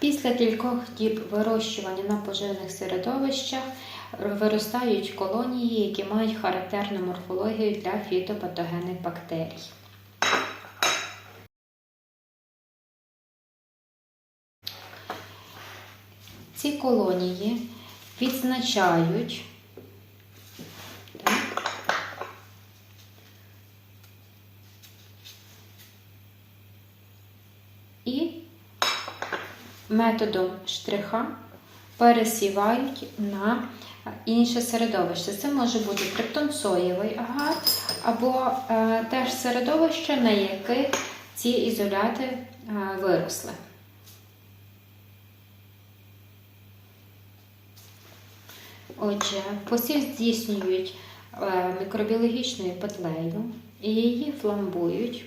Після кількох діб вирощування на поживних середовищах виростають колонії, які мають характерну морфологію для фітопатогенних бактерій. Ці колонії відзначають так, і методом штриха пересівають на інше середовище. Це може бути триптонсоєвий агар або е, теж середовище, на яке ці ізоляти е, виросли. Отже, посів здійснюють е, мікробіологічною петлею і її фламбують,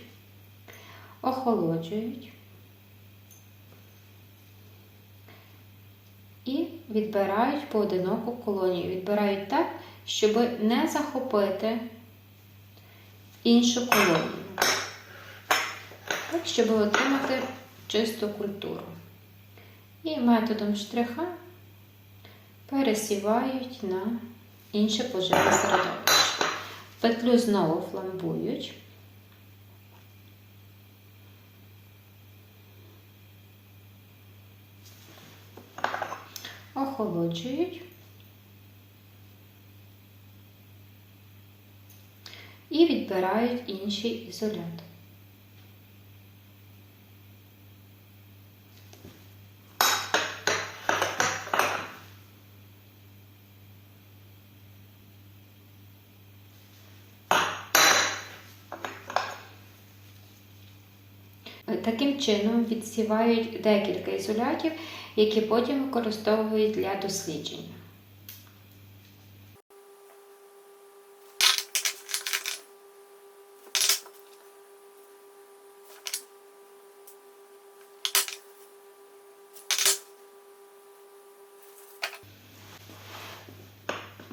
охолоджують і відбирають поодиноку колонію. Відбирають так, щоб не захопити іншу колонію, так, щоб отримати чисту культуру. І методом штриха пересівають на інше поживне середовище. Петлю знову фламбують. Охолоджують і відбирають інший ізолят. Таким чином відсівають декілька ізолятів, які потім використовують для дослідження.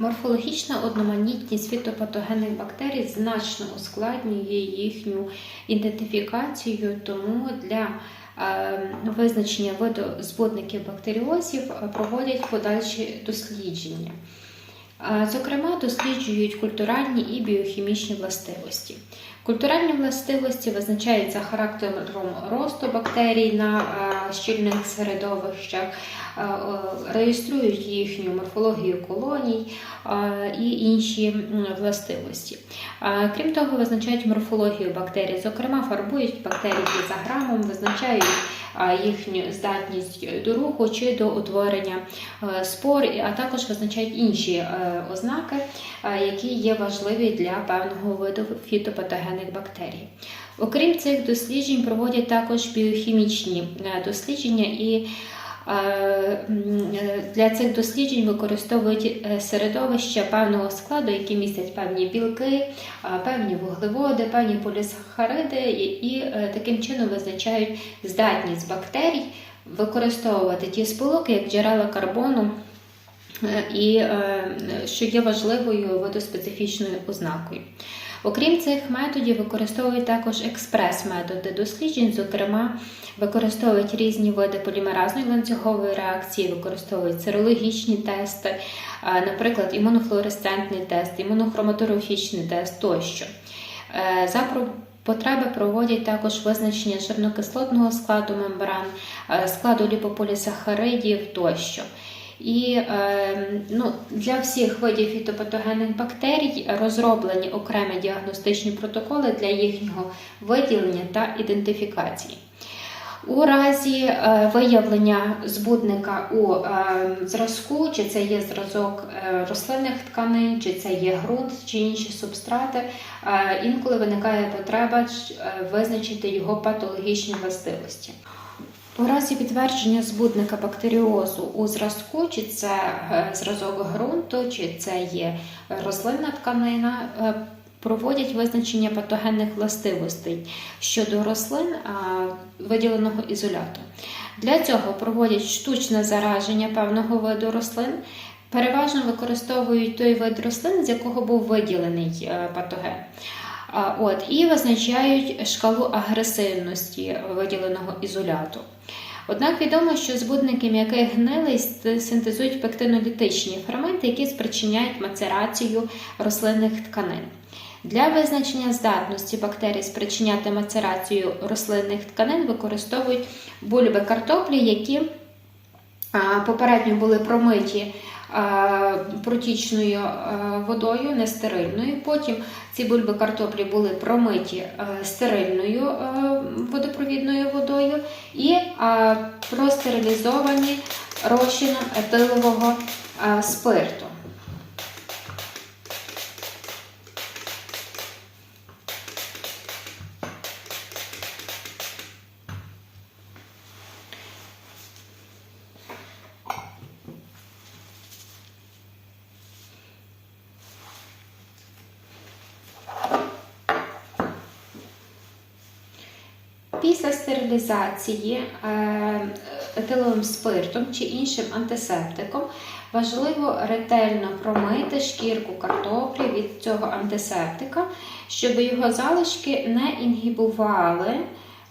Морфологічна одноманітність фітопатогенних бактерій значно ускладнює їхню ідентифікацію, тому для визначення виду збудників бактеріозів проводять подальші дослідження. Е, Зокрема, досліджують культуральні і біохімічні властивості. Культуральні властивості визначаються характером росту бактерій на е, щільних середовищах, е, реєструють їхню морфологію колоній е, і інші властивості. Крім того, визначають морфологію бактерій, зокрема, фарбують бактерії пізаграмом, визначають е, їхню здатність до руху чи до утворення спор, а також визначають інші ознаки, які є важливі для певного виду фітопатогенних бактерій. Окрім цих досліджень, проводять також біохімічні е, дослідження і е, е, для цих досліджень використовують е, середовища певного складу, які містять певні білки, певні вуглеводи, певні полісахариди, і, таким чином визначають здатність бактерій використовувати ті сполуки як джерела карбону. І що є важливою видоспецифічною ознакою. Окрім цих методів, використовують також експрес-методи досліджень, зокрема, використовують різні види полімеразної ланцюгової реакції, використовують серологічні тести, е, наприклад, імунофлуоресцентний тест, імунохроматографічний тест тощо. Е, За потреби проводять також визначення жирнокислотного складу мембран, е, складу ліпополісахаридів тощо. І е, ну, для всіх видів фітопатогенних бактерій розроблені окремі діагностичні протоколи для їхнього виділення та ідентифікації. У разі е, виявлення збудника у е, зразку, чи це є зразок е, рослинних тканин, чи це є ґрунт, чи інші субстрати, е, інколи виникає потреба визначити його патологічні властивості. У разі підтвердження збудника бактеріозу у зразку, чи це е, зразок ґрунту, чи це є рослинна тканина, е, проводять визначення патогенних властивостей щодо рослин а, виділеного ізоляту. Для цього проводять штучне зараження певного виду рослин. Переважно використовують той вид рослин, з якого був виділений е, патоген. От, і визначають шкалу агресивності виділеного ізоляту. Однак відомо, що збудники м'яких гнилий синтезують пектинолітичні ферменти, які спричиняють мацерацію рослинних тканин. Для визначення здатності бактерій спричиняти мацерацію рослинних тканин використовують бульби картоплі, які попередньо були промиті протічною водою, нестерильною. Потім ці бульби картоплі були промиті стерильною водопровідною водою і простерилізовані розчином етилового спирту. Після стерилізації е, етиловим спиртом чи іншим антисептиком важливо ретельно промити шкірку картоплі від цього антисептика, щоб його залишки не інгібували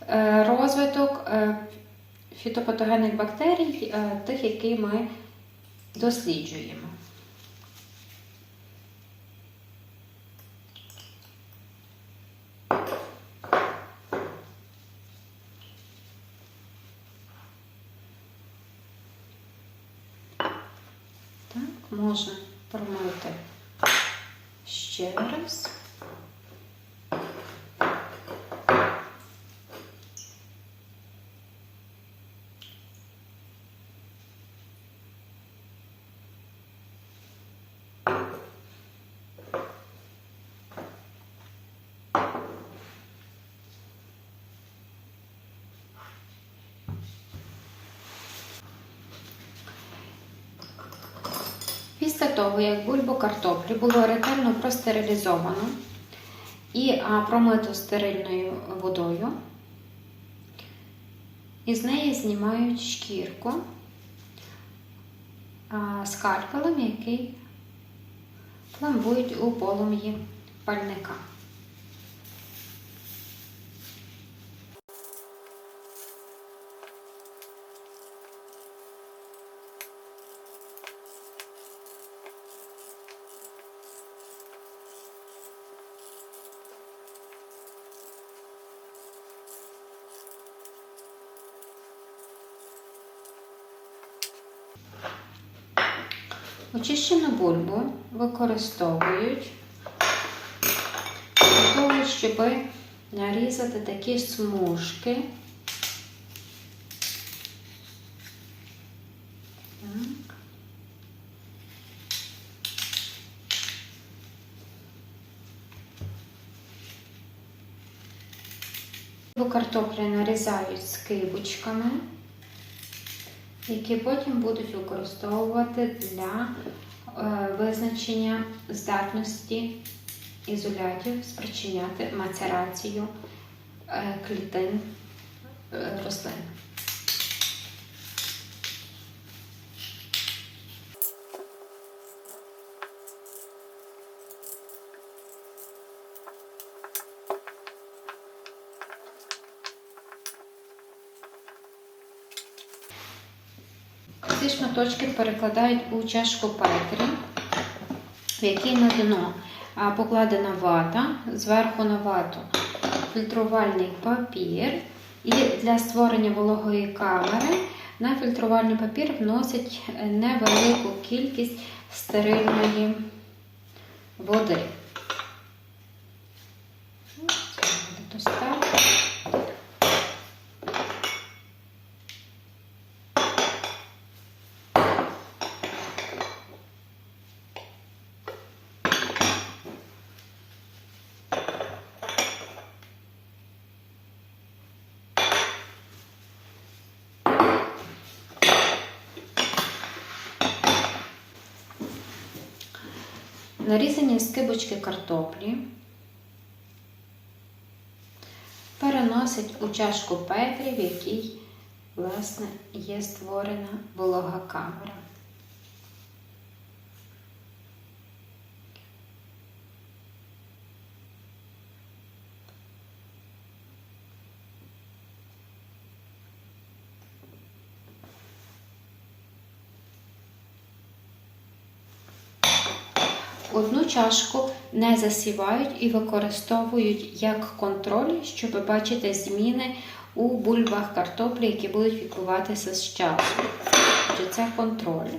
е, розвиток е, фітопатогенних бактерій, тих, які ми досліджуємо. Можна промити ще раз. Після того, як бульбу картоплі було ретельно простерилізовано і промито стерильною водою, із неї знімають шкірку скальпелем, який пламбують у полум'ї пальника. Очищену бульбу використовують для того, щоб нарізати такі смужки. Картоплі нарізають скибочками які потім будуть використовувати для е, визначення здатності ізолятів спричиняти мацерацію е, клітин е, рослин. Ці шматочки перекладають у чашку Петрі, в якій на дно покладена вата, зверху на вату фільтрувальний папір. І для створення вологої камери на фільтрувальний папір вносять невелику кількість стерильної води. Нарізані скибочки картоплі переносить у чашку Петрі, в якій, власне, є створена волога камера. Одну чашку не засівають і використовують як контроль, щоб бачити зміни у бульбах картоплі, які будуть відбуватися з часом. Це контроль.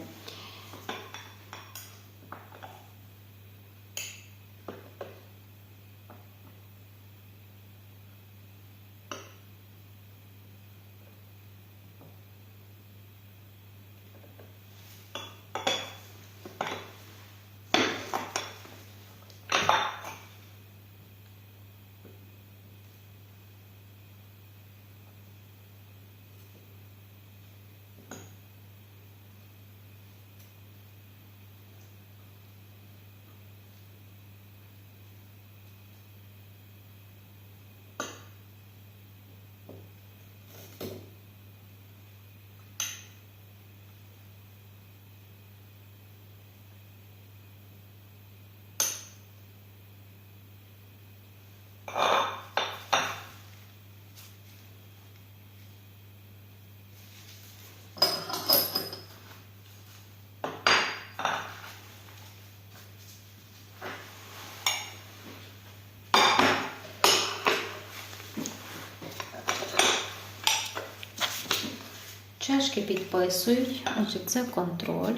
Чашки підписують, отже, це контроль,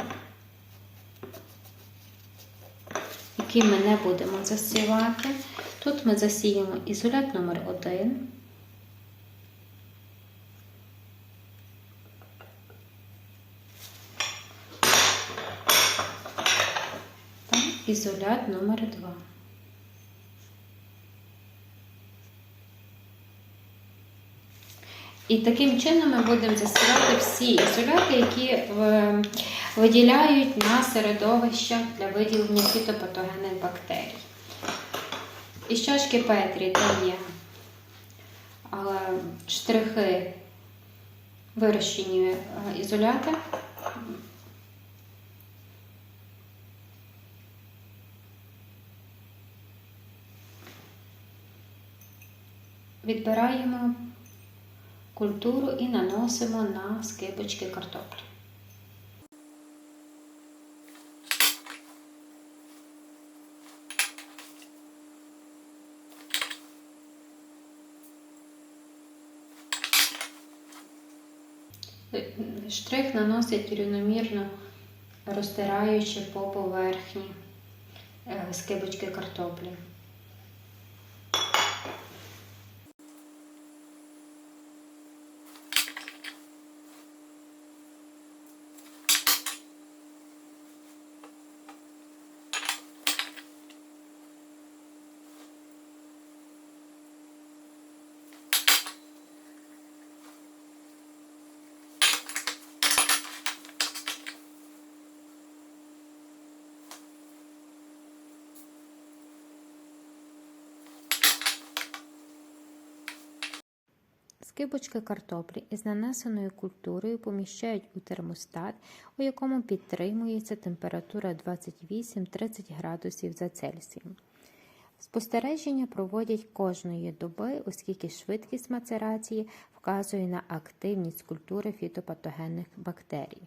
який ми не будемо засівати. Тут ми засіємо ізолят номер 1 та ізолят номер 2 І таким чином ми будемо засівати всі ізоляти, які е, виділяють на середовище для виділення фітопатогенних бактерій. Із чашки Петрі там є штрихи вирощені е, ізоляти. Відбираємо культуру і наносимо на скибочки картоплі. Штрих наносить рівномірно розтираючи по поверхні е, скибочки картоплі. Скибочки картоплі із нанесеною культурою поміщають у термостат, у якому підтримується температура 28-30 градусів за Цельсієм. Спостереження проводять кожної доби, оскільки швидкість мацерації вказує на активність культури фітопатогенних бактерій.